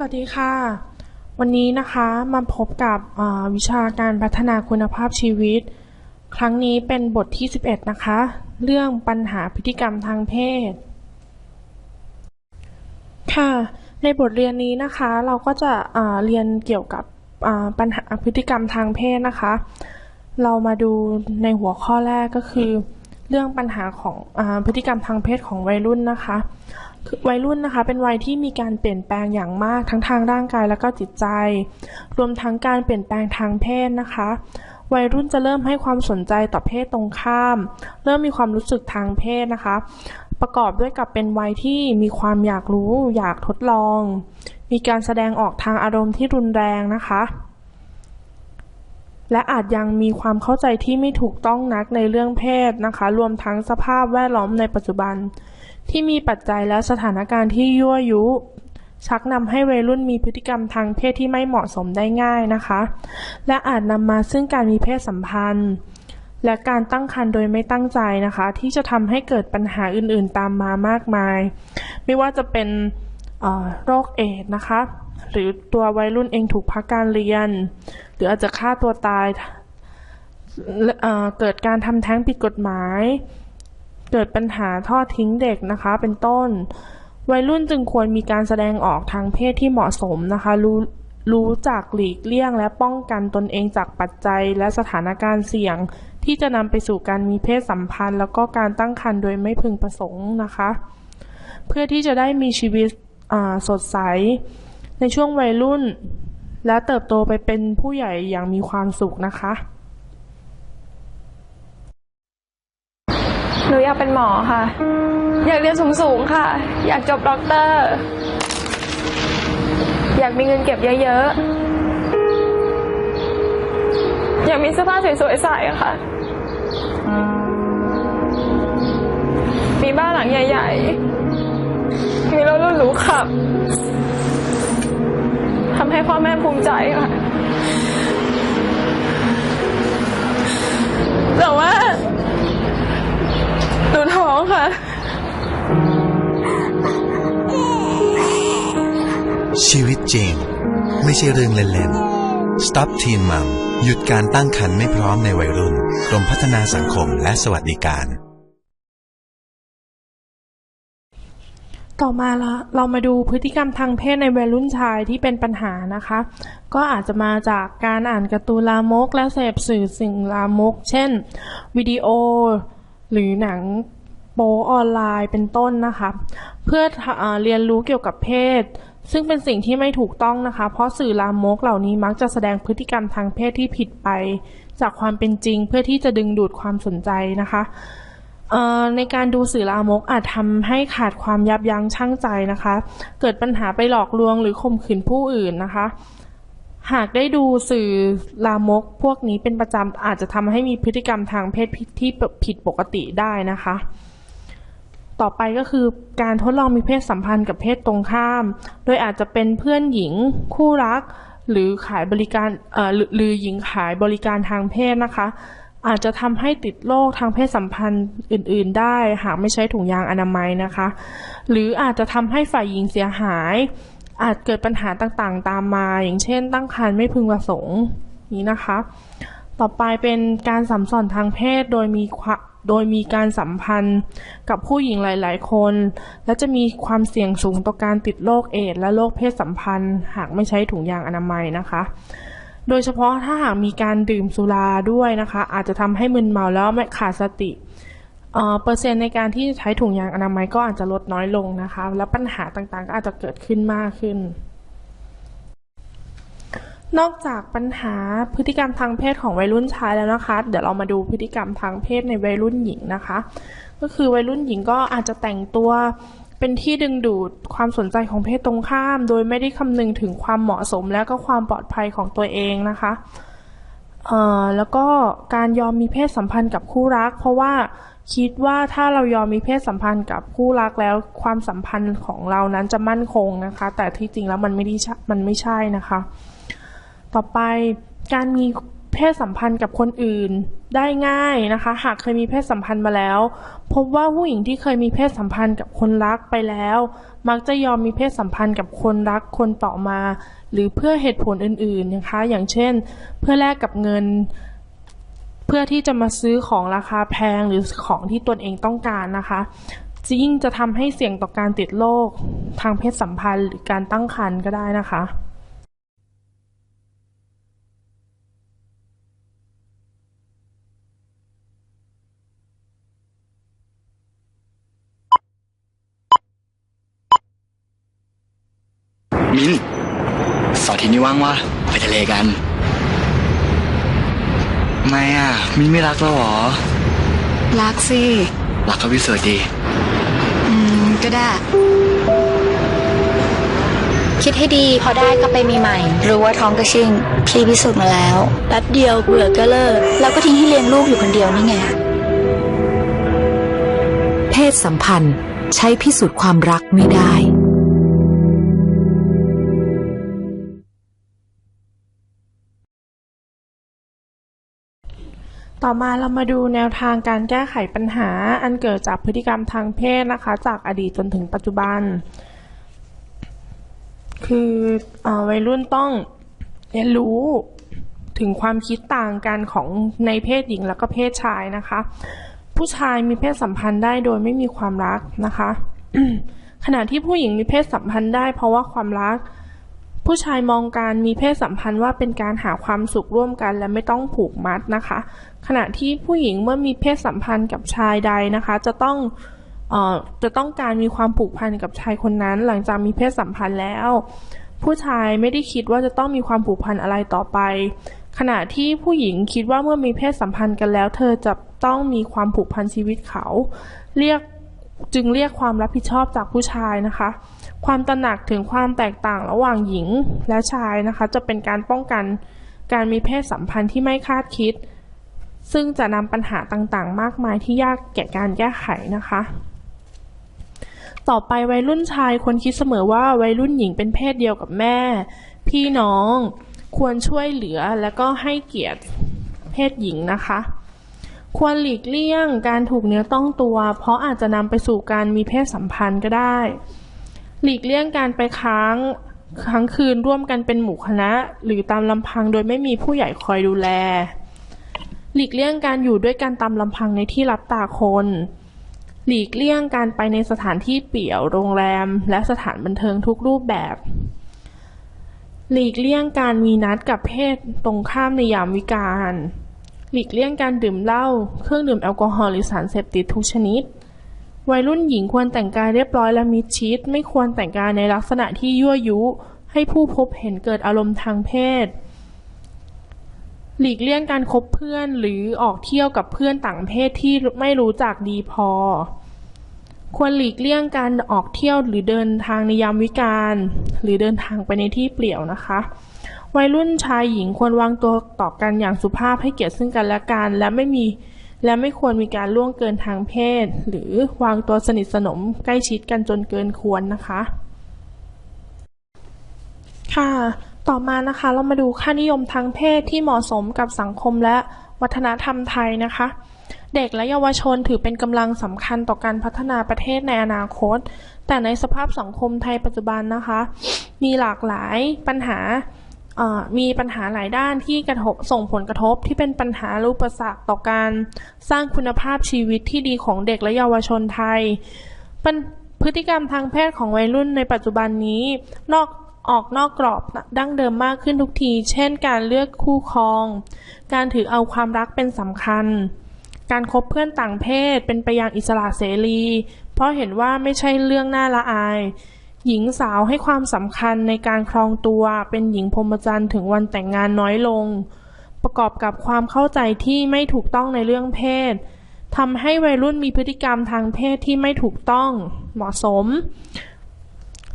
สวัสดีค่ะ วันนี้นะคะมาพบกับวิชาการพัฒนาคุณภาพชีวิต ครั้งนี้เป็นบทที่ 11 นะคะ เรื่องปัญหาพฤติกรรมทางเพศ ค่ะ ในบทเรียนนี้นะคะเราก็จะเรียนเกี่ยวกับปัญหาพฤติกรรมทางเพศนะคะ เรามาดูในหัวข้อแรกก็คือ เรื่องปัญหาของอพฤติกรรมทางเพศของวัยรุ่นนะคะ วัยรุ่นนะคะเป็นวัยที่มีการเปลี่ยนแปลงอย่างมากทั้งทางร่างกายและก็จิตใจ รวมทั้งการเปลี่ยนแปลงทางเพศนะคะ วัยรุ่นจะเริ่มให้ความสนใจต่อเพศตรงข้าม เริ่มมีความรู้สึกทางเพศนะคะ ประกอบด้วยกับเป็นวัยที่มีความอยากรู้อยากทดลอง มีการแสดงออกทางอารมณ์ที่รุนแรงนะคะและอาจยังมีความเข้าใจที่ไม่ถูกต้องนักในเรื่องเพศนะคะ รวมทั้งสภาพแวดล้อมในปัจจุบัน ที่มีปัจจัยและสถานการณ์ที่ยั่วยุ ชักนำให้วัยรุ่นมีพฤติกรรมทางเพศที่ไม่เหมาะสมได้ง่ายนะคะ และอาจนำมาซึ่งการมีเพศสัมพันธ์ และการตั้งครรภ์โดยไม่ตั้งใจนะคะ ที่จะทำให้เกิดปัญหาอื่นๆตามมามากมาย ไม่ว่าจะเป็นโรคเอดส์นะคะ หรือตัววัยรุ่นเองถูกพักการเรียน หรืออาจจะฆ่าตัวตายเเกิดการทำแท้งผิดกฎหมาย เกิดปัญหาทอดทิ้งเด็กนะคะ เป็นต้น วัยรุ่นจึงควรมีการแสดงออกทางเพศที่เหมาะสมนะคะรู้รู้จักหลีกเลี่ยง และป้องกันตนเองจากปัจจัยและสถานการณ์เสี่ยง ที่จะนำไปสู่การมีเพศสัมพันธ์ แล้วก็การตั้งครรภ์โดยไม่พึงประสงค์นะคะ เพื่อที่จะได้มีชีวิตสดใส ในช่วงวัยรุ่น และเติบโตไปเป็นผู้ใหญ่อย่างมีความสุขนะคะ หนูอยากเป็นหมอค่ะ อยากเรียนสูงๆค่ะ อยากจบด็อกเตอร์ อยากมีเงินเก็บเยอะๆ อยากมีเสื้อผ้าสวยๆใส่ค่ะ มีบ้านหลังใหญ่ ๆ มีรถหรูๆขับทำให้พ่อแม่ภูมิใจค่ะ ชีวิตจริง ไม่ใช่เรื่องเล่นๆ Stop Teen Mom หยุดการตั้งครรภ์ไม่พร้อมในวัยรุ่นกรมพัฒนาสังคมและสวัสดิการ ต่อมาละเรามาดูพฤติกรรมทางเพศในวัยรุ่นชายที่เป็นปัญหานะคะ ก็อาจจะมาจากการอ่านการ์ตูนลามก และเสพสื่อสิ่งลามก เช่น วิดีโอ หรือหนังโป๊ออนไลน์เป็นต้นนะคะ เพื่ออเรียนรู้เกี่ยวกับเพศ ซึ่งเป็นสิ่งที่ไม่ถูกต้องนะคะ เพราะสื่อลามกเหล่านี้มักจะแสดงพฤติกรรมทางเพศที่ผิดไป จากความเป็นจริงเพื่อที่จะดึงดูดความสนใจนะคะในการดูสื่อลามกอาจทำให้ขาดความยับยั้งชั่งใจนะคะ เกิดปัญหาไปหลอกลวงหรือข่มขืนผู้อื่นนะคะ หากได้ดูสื่อลามกพวกนี้เป็นประจำอาจจะทำให้มีพฤติกรรมทางเพศที่ผิดปกติได้นะคะ ต่อไปก็คือการทดลองมีเพศสัมพันธ์กับเพศตรงข้าม โดยอาจจะเป็นเพื่อนหญิงคู่รัก หรือขายบริการเอ่อหรือหญิงขายบริการทางเพศนะคะ อาจจะทำให้ติดโรคทางเพศสัมพันธ์อื่น ๆ ได้หากไม่ใช้ถุงยางอนามัยนะคะ หรืออาจจะทำให้ฝ่ายหญิงเสียหาย อาจเกิดปัญหาต่างๆ ตามมา อย่างเช่น ตั้งครรภ์ไม่พึงประสงค์นี้นะคะ ต่อไปเป็นการสัมสอนทางเพศโดยมีควะ โดยมีการสัมพันธ์กับผู้หญิงหลาย ๆ คน และจะมีความเสี่ยงสูงต่อการติดโรคเอดส์และโรคเพศสัมพันธ์ หากไม่ใช้ถุงยางอนามัยนะคะ โดยเฉพาะถ้าหากมีการดื่มสุราด้วยนะคะ อาจจะทำให้มึนเมาแล้วไม่ขาดสติเอ่อเปอร์เซ็นต์ในการที่ใช้ถุงยางอนามัยก็อาจจะลดน้อยลงนะคะ และปัญหาต่างๆก็อาจจะเกิดขึ้นมากขึ้น นอกจากปัญหาพฤติกรรมทางเพศของวัยรุ่นชายแล้วนะคะ เดี๋ยวเรามาดูพฤติกรรมทางเพศในวัยรุ่นหญิงนะคะ ก็คือวัยรุ่นหญิงก็อาจจะแต่งตัวเป็นที่ดึงดูดความสนใจของเพศตรงข้าม โดยไม่ได้คำนึงถึงความเหมาะสมและก็ความปลอดภัยของตัวเองนะคะเอ่อแล้วก็การยอมมีเพศสัมพันธ์กับคู่รัก เพราะว่าคิดว่าถ้าเรายอมมีเพศสัมพันธ์กับคู่รักแล้วความสัมพันธ์ของเรานั้นจะมั่นคงนะคะ แต่ที่จริงแล้วมันไม่ได้มันไม่ใช่นะคะ ต่อไปการมีเพศสัมพันธ์กับคนอื่นได้ง่ายนะคะ หากเคยมีเพศสัมพันธ์มาแล้ว พบว่าผู้หญิงที่เคยมีเพศสัมพันธ์กับคนรักไปแล้ว มักจะยอมมีเพศสัมพันธ์กับคนรักคนต่อมา หรือเพื่อเหตุผลอื่นๆนะคะ อย่างเช่น เพื่อแลกกับเงิน เพื่อที่จะมาซื้อของราคาแพงหรือของที่ตนเองต้องการนะคะยิ่งจะทำให้เสี่ยงต่อการติดโรคทางเพศสัมพันธ์หรือการตั้งครรภ์ก็ได้นะคะ มิ้นเสาร์อาทิตย์ นี้ว่างวะไปทะเลกัน ไม่อะ มิ้นไม่รักแล้วเหรอ รักสิ รักก็พิเศษดี อืม ก็ได้ คิดให้ดีพอได้ก็ไปมีใหม่ รู้ว่าท้องก็ชิงพี่พิสูจน์มาแล้ว แป๊บเดียวเบื่อก็เลิก แล้วก็ทิ้งให้เลี้ยงลูกอยู่คนเดียวนี่ไง เพศสัมพันธ์ใช้พิสูจน์ความรักไม่ได้ ต่อมาเรามาดูแนวทางการแก้ไขปัญหา อันเกิดจากพฤติกรรมทางเพศนะคะ จากอดีตจนถึงปัจจุบัน คือเออวัยรุ่นต้องเรียนรู้ถึงความคิดต่างกันของในเพศหญิงแล้วก็เพศชายนะคะ ผู้ชายมีเพศสัมพันธ์ได้โดยไม่มีความรักนะคะ ขณะที่ผู้หญิงมีเพศสัมพันธ์ได้เพราะว่าความรัก ผู้ชายมองการมีเพศสัมพันธ์ว่าเป็นการหาความสุขร่วมกัน และไม่ต้องผูกมัดนะคะ ขณะที่ผู้หญิงเมื่อมีเพศสัมพันธ์กับชายใดนะคะ จะต้องออจะต้องการมีความผูกพันกับชายคนนั้น หลังจากมีเพศสัมพันธ์แล้ว ผู้ชายไม่ได้คิดว่าจะต้องมีความผูกพันอะไรต่อไป ขณะที่ผู้หญิงคิดว่าเมื่อมีเพศสัมพันธ์กันแล้ว เธอจะต้องมีความผูกพันชีวิตเขา เรียกจึงเรียกความรับผิดชอบจากผู้ชายนะคะ ความตระหนักถึงความแตกต่างระหว่างหญิงและชายนะคะ จะเป็นการป้องกันการมีเพศสัมพันธ์ที่ไม่คาดคิด ซึ่งจะนำปัญหาต่างๆ มากมายที่ยากแก่การแก้ไขนะคะ ต่อไปวัยรุ่นชายควรคิดเสมอว่าวัยรุ่นหญิงเป็นเพศเดียวกับแม่ พี่น้องควรช่วยเหลือและก็ให้เกียรติเพศหญิงนะคะ ควรหลีกเลี่ยงการถูกเนื้อต้องตัว เพราะอาจจะนำไปสู่การมีเพศสัมพันธ์ก็ได้ หลีกเลี่ยงการไปค้างค้างคืนร่วมกันเป็นหมู่คณะ หรือตามลำพังโดยไม่มีผู้ใหญ่คอยดูแล หลีกเลี่ยงการอยู่ด้วยกันตามลำพังในที่รับตาคน หลีกเลี่ยงการไปในสถานที่เปี่ยว โรงแรม และสถานบันเทิงทุกรูปแบบ หลีกเลี่ยงการมีนัดกับเพศตรงข้ามในยามวิกาลหลีกเลี่ยงการดื่มเหล้า เครื่องดื่มแอลกอฮอล์หรือสารเสพติดทุกชนิด วัยรุ่นหญิงควรแต่งกายเรียบร้อยและมิดชิด ไม่ควรแต่งกายในลักษณะที่ยั่วยุ ให้ผู้พบเห็นเกิดอารมณ์ทางเพศ หลีกเลี่ยงการคบเพื่อนหรือออกเที่ยวกับเพื่อนต่างเพศที่ไม่รู้จักดีพอ ควรหลีกเลี่ยงการออกเที่ยวหรือเดินทางในยามวิกาลหรือเดินทางไปในที่เปลี่ยวนะคะวัยรุ่นชายหญิงควรวางตัวต่อกันอย่างสุภาพให้เกียรติซึ่งกันและกัน และไม่มี และไม่ควรมีการล่วงเกินทางเพศ หรือวางตัวสนิทสนมใกล้ชิดกันจนเกินควรนะคะ ค่ะ ต่อมานะคะเรามาดูค่านิยมทางเพศที่เหมาะสมกับสังคมและวัฒนธรรมไทยนะคะ เด็กและเยาวชนถือเป็นกำลังสำคัญต่อการพัฒนาประเทศในอนาคต แต่ในสภาพสังคมไทยปัจจุบันนะคะ มีหลากหลายปัญหา มีปัญหาหลายด้านที่กระทบส่งผลกระทบที่เป็นปัญหารูปสรรคต่อการสร้างคุณภาพชีวิตที่ดีของเด็กและเยาวชนไทยพฤติกรรมทางเพศของวัยรุ่นในปัจจุบันนี้ นอกออกนอกกรอบดั้งเดิมมากขึ้นทุกที เช่น การเลือกคู่ครอง การถือเอาความรักเป็นสำคัญ การคบเพื่อนต่างเพศเป็นไปอย่างอิสระเสรี เพราะเห็นว่าไม่ใช่เรื่องน่าละอาย หญิงสาวให้ความสำคัญในการครองตัวเป็นหญิงพรหมจรรย์ถึงวันแต่งงานน้อยลง ประกอบกับความเข้าใจที่ไม่ถูกต้องในเรื่องเพศทำให้วัยรุ่นมีพฤติกรรมทางเพศที่ไม่ถูกต้องเหมาะสม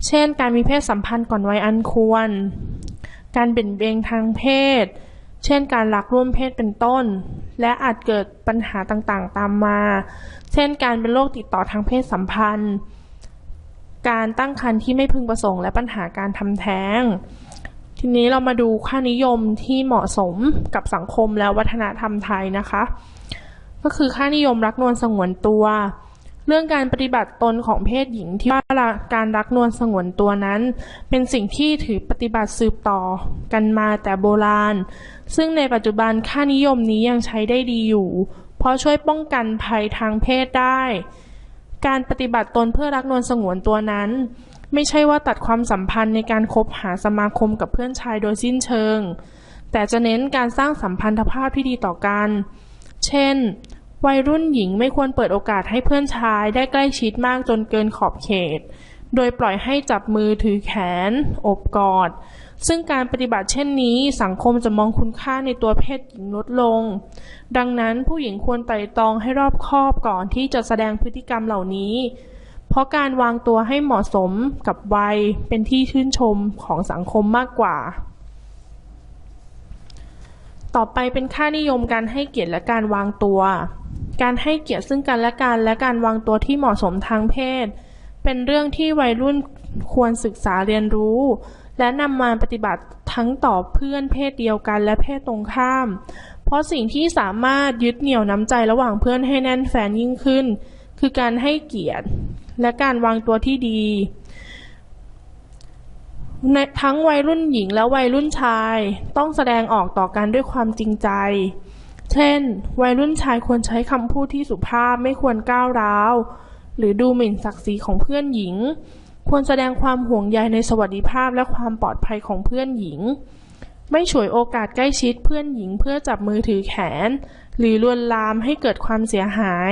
เช่น การมีเพศสัมพันธ์ก่อนวัยอันควร การเบี่ยงเบนทางเพศ เช่น การลักร่วมเพศเป็นต้น และอาจเกิดปัญหาต่างๆ ตามมา เช่น การเป็นโรคติดต่อทางเพศสัมพันธ์ การตั้งครรภ์ที่ไม่พึงประสงค์ และปัญหาการทำแท้ง ทีนี้เรามาดูค่านิยมที่เหมาะสมกับสังคมและวัฒนธรรมไทยนะคะ ก็คือค่านิยมรักนวลสงวนตัว เรื่องการปฏิบัติตนของเพศหญิงที่ว่าการรักนวลสงวนตัวนั้น เป็นสิ่งที่ถือปฏิบัติสืบต่อกันมาแต่โบราณ ซึ่งในปัจจุบันค่านิยมนี้ยังใช้ได้ดีอยู่ เพราะช่วยป้องกันภัยทางเพศได้ การปฏิบัติตนเพื่อรักนวลสงวนตัวนั้น ไม่ใช่ว่าตัดความสัมพันธ์ในการคบหาสมาคมกับเพื่อนชายโดยสิ้นเชิง แต่จะเน้นการสร้างสัมพันธภาพที่ดีต่อกัน เช่น วัยรุ่นหญิงไม่ควรเปิดโอกาสให้เพื่อนชายได้ใกล้ชิดมากจนเกินขอบเขต โดยปล่อยให้จับมือถือแขน อบกอด ซึ่งการปฏิบัติเช่นนี้สังคมจะมองคุณค่าในตัวเพศหญิงลดลง ดังนั้นผู้หญิงควรไต่ตรองให้รอบคอบก่อนที่จะแสดงพฤติกรรมเหล่านี้ เพราะการวางตัวให้เหมาะสมกับวัยเป็นที่ชื่นชมของสังคมมากกว่า ต่อไปเป็นค่านิยมการให้เกียรติและการวางตัว การให้เกียรติซึ่งกันและกันและการวางตัวที่เหมาะสมทางเพศ เป็นเรื่องที่วัยรุ่นควรศึกษาเรียนรู้ และนำมาปฏิบัติทั้งต่อเพื่อนเพศเดียวกันและเพศตรงข้าม เพราะสิ่งที่สามารถยึดเหนี่ยวน้ำใจระหว่างเพื่อนให้แน่นแฟนยิ่งขึ้น คือการให้เกียรติ และการวางตัวที่ดีทั้งวัยรุ่นหญิงและวัยรุ่นชายต้องแสดงออกต่อกันด้วยความจริงใจ เช่น วัยรุ่นชายควรใช้คำพูดที่สุภาพไม่ควรก้าวร้าว หรือดูหมิ่นศักดิ์ศรีของเพื่อนหญิง ควรแสดงความห่วงใยในสวัสดิภาพและความปลอดภัยของเพื่อนหญิง ไม่ฉวยโอกาสใกล้ชิดเพื่อนหญิงเพื่อจับมือถือแขน หรือลวนลามให้เกิดความเสียหาย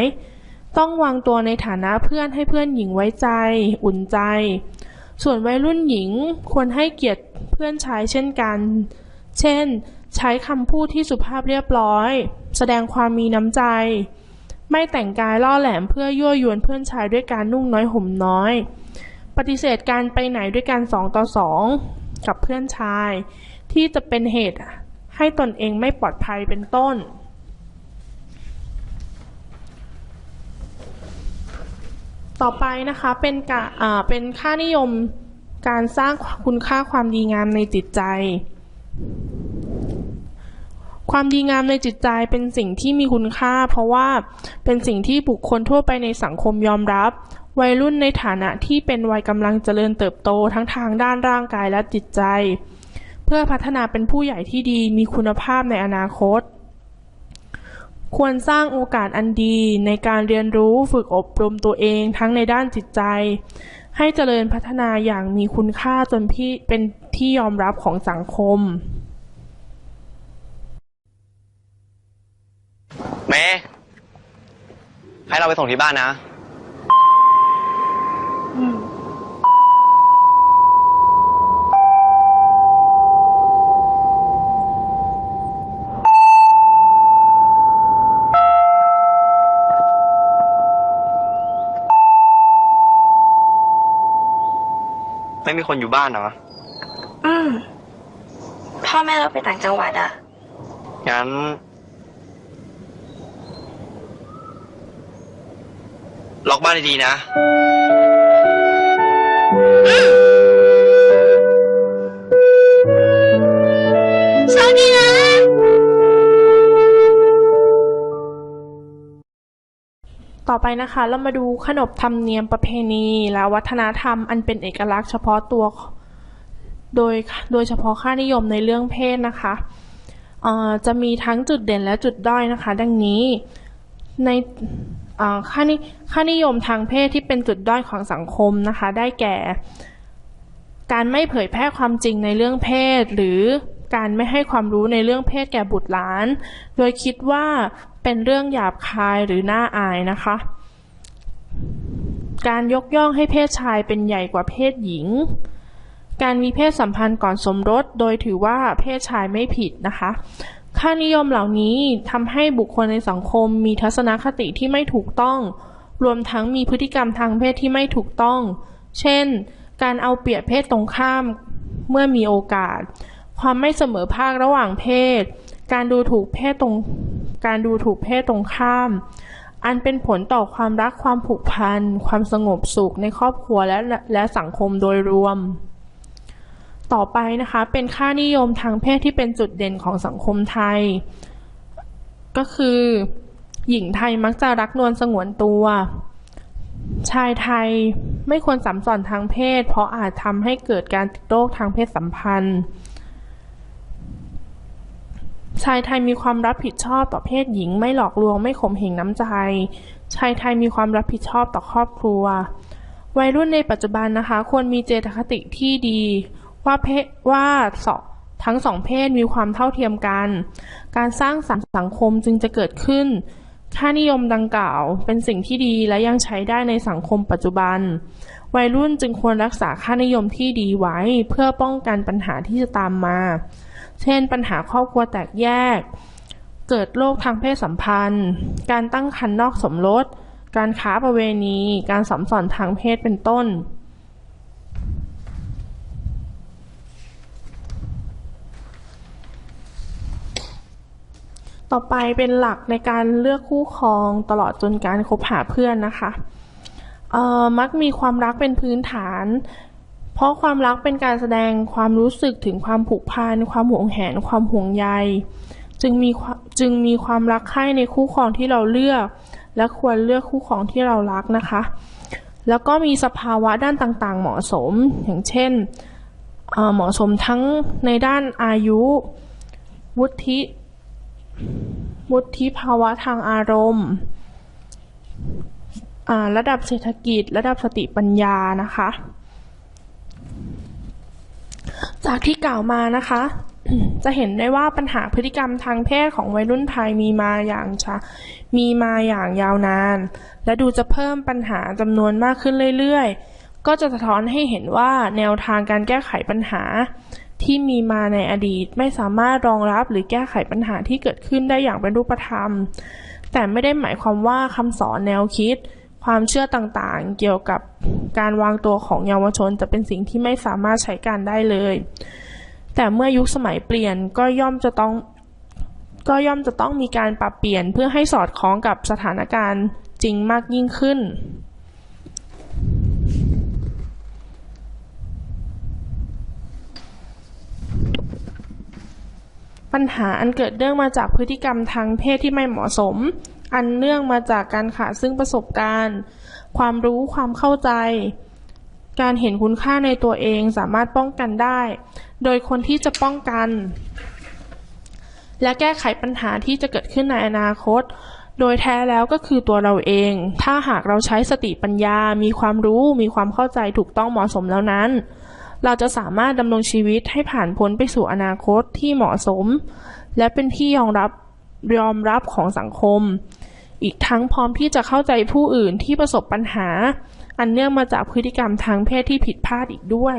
ต้องวางตัวในฐานะเพื่อนให้เพื่อนหญิงไว้ใจ อุ่นใจ ส่วนวัยรุ่นหญิงควรให้เกียรติเพื่อนชายเช่นกัน เช่น ใช้คำพูดที่สุภาพเรียบร้อย แสดงความมีน้ำใจไม่แต่งกายล่อแหลมเพื่อยั่วยวนเพื่อนชายด้วยการนุ่งน้อยห่มน้อย ฏิเสธการไปไหนด้วยการสองต่อสองกับเพื่อนชาย ที่จะเป็นเหตุให้ตนเองไม่ปลอดภัยเป็นต้น ต่อไปนะคะเป็นกาเป็นค่านิยมการสร้างคุณค่าความดีงามในจิตใจ ความดีงามในจิตใจเป็นสิ่งที่มีคุณค่า เพราะว่าเป็นสิ่งที่บุคคลทั่วไปในสังคมยอมรับ วัยรุ่นในฐานะที่เป็นวัยกำลังเจริญเติบโตทั้งทางด้านร่างกายและจิตใจ เพื่อพัฒนาเป็นผู้ใหญ่ที่ดีมีคุณภาพในอนาคต ควรสร้างโอกาสอันดีในการเรียนรู้ฝึกอบรมตัวเองทั้งในด้านจิตใจ ให้เจริญพัฒนาอย่างมีคุณค่าจนพี่เป็นที่ยอมรับของสังคมเมย์ให้เราไปส่งที่บ้านนะ ไม่มีคนอยู่บ้านเหรอ อืม พ่อแม่เราไปต่างจังหวัดอะงั้น ล็อกบ้านดีๆนะ ต่อไปนะคะ เรามาดูขนบธรรมเนียมประเพณี และวัฒนธรรมอันเป็นเอกลักษณ์เฉพาะตัว โดยโดยเฉพาะค่านิยมในเรื่องเพศนะคะจะมีทั้งจุดเด่นและจุดด้อยนะคะ ดังนี้ในค่านิค่านิยมทางเพศที่เป็นจุดด้อยของสังคมนะคะ ได้แก่ การไม่เผยแพร่ความจริงในเรื่องเพศ หรือ การไม่ให้ความรู้ในเรื่องเพศแก่บุตรหลาน โดยคิดว่าเป็นเรื่องหยาบคายหรือน่าอายนะคะ การยกย่องให้เพศชายเป็นใหญ่กว่าเพศหญิง การมีเพศสัมพันธ์ก่อนสมรส โดยถือว่าเพศชายไม่ผิดนะคะ ค่านิยมเหล่านี้ทำให้บุคคลในสังคมมีทัศนคติที่ไม่ถูกต้อง รวมทั้งมีพฤติกรรมทางเพศที่ไม่ถูกต้อง เช่น การเอาเปรียบเพศตรงข้ามเมื่อมีโอกาส ความไม่เสมอภาคระหว่างเพศ การดูถูกเพศตรง การดูถูกเพศตรงข้าม อันเป็นผลต่อความรักความผูกพัน ความสงบสุขในครอบครัวและและสังคมโดยรวม ต่อไปนะคะเป็นค่านิยมทางเพศที่เป็นจุดเด่นของสังคมไทย ก็คือ หญิงไทยมักจะรักนวลสงวนตัวชายไทยไม่ควรสัมสอนทางเพศ เพราะอาจทำให้เกิดการติดโรคทางเพศสัมพันธ์ ชายไทยมีความรับผิดชอบต่อเพศหญิง ไม่หลอกลวงไม่ข่มเหงน้ำใจ ชายไทยมีความรับผิดชอบต่อครอบครัว วัยรุ่นในปัจจุบันนะคะ ควรมีเจตคติที่ดี ว่าเพศว่าสองทั้งสองเพศมีความเท่าเทียมกัน การสร้างสรรค์สังคมจึงจะเกิดขึ้น ค่านิยมดังกล่าวเป็นสิ่งที่ดีและยังใช้ได้ในสังคมปัจจุบัน วัยรุ่นจึงควรรักษาค่านิยมที่ดีไว้เพื่อป้องกันปัญหาที่จะตามมา เช่น ปัญหาครอบครัวแตกแยก เกิดโรคทางเพศสัมพันธ์ การตั้งครรภ์นอกสมรส การค้าประเวณี การสัมสอนทางเพศเป็นต้นต่อไปเป็นหลักในการเลือกคู่ครองตลอดจนการคบหาเพื่อนนะคะมักมีความรักเป็นพื้นฐาน ราะความรักเป็นการแสดงความรู้สึกถึงความผูกพันความห่วงแหน ความห่วงใย จึงมีจึงมีความรักใคร่ในคู่ครองที่เราเลือก และควรเลือกคู่ครองที่เรารักนะคะ แล้วก็มีสภาวะด้านต่างๆ เหมาะสมอย่างเช่นเหมาะสมทั้งในด้านอายุ วุฒิวุฒิภาวะทางอารมณ์ระดับเศรษฐกิจ ระดับสติปัญญานะคะ จากที่กล่าวมานะคะ จะเห็นได้ว่าปัญหาพฤติกรรมทางเพศของวัยรุ่นไทยมีมาอย่างชามีมาอย่างยาวนาน และดูจะเพิ่มปัญหาจำนวนมากขึ้นเรื่อยๆ ก็จะสะท้อนให้เห็นว่าแนวทางการแก้ไขปัญหา ที่มีมาในอดีตไม่สามารถรองรับหรือแก้ไขปัญหาที่เกิดขึ้นได้อย่างเป็นรูปธรรม แต่ไม่ได้หมายความว่าคำสอนแนวคิด ความเชื่อต่างๆ เกี่ยวกับการวางตัวของเยาวชนจะเป็นสิ่งที่ไม่สามารถใช้การได้เลย แต่เมื่อยุคสมัยเปลี่ยนก็ย่อมจะต้องก็ย่อมจะต้องมีการปรับเปลี่ยนเพื่อให้สอดคล้องกับสถานการณ์จริงมากยิ่งขึ้น ปัญหาอันเกิดเนื่องมาจากพฤติกรรมทางเพศที่ไม่เหมาะสม อันเนื่องมาจากการขาดซึ่งประสบการณ์ ความรู้ความเข้าใจ การเห็นคุณค่าในตัวเองสามารถป้องกันได้ โดยคนที่จะป้องกัน และแก้ไขปัญหาที่จะเกิดขึ้นในอนาคต โดยแท้แล้วก็คือตัวเราเอง ถ้าหากเราใช้สติปัญญา มีความรู้ มีความเข้าใจถูกต้องเหมาะสมแล้วนั้นเราจะสามารถดำรงชีวิตให้ผ่านพ้นไปสู่อนาคตที่เหมาะสม และเป็นที่ยอมรับยอมรับของสังคม อีกทั้งพร้อมที่จะเข้าใจผู้อื่นที่ประสบปัญหา อันเนื่องมาจากพฤติกรรมทางเพศที่ผิดพลาดอีกด้วย